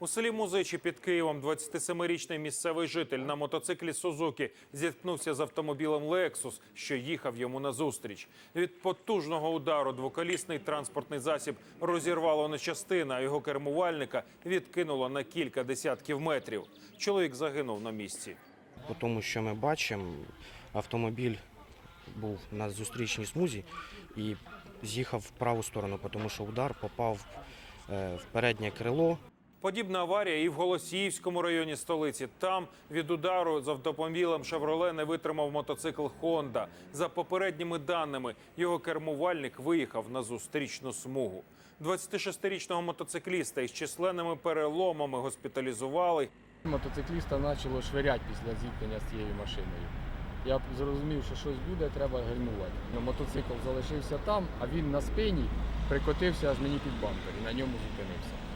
У селі Музичі під Києвом 27-річний місцевий житель на мотоциклі Сузуки зіткнувся з автомобілем Лексус, що їхав йому назустріч. Від потужного удару двоколісний транспортний засіб розірвало на частини, а його кермувальника відкинуло на кілька десятків метрів. Чоловік загинув на місці. По тому, що ми бачимо, автомобіль був на зустрічній смузі і з'їхав в праву сторону, тому що удар попав е, в переднє крило. Подібна аварія і в Голосіївському районі столиці. Там від удару з автомобілем «Шевроле» не витримав мотоцикл «Хонда». За попередніми даними, його кермувальник виїхав на зустрічну смугу. 26-річного мотоцикліста із численними переломами госпіталізували. Мотоцикліста почало швиряти після зіткнення з цією машиною. Я зрозумів, що щось буде, треба гальмувати. Ну, Мотоцикл залишився там, а він на спині прикотився аж мені під бампер і на ньому зупинився.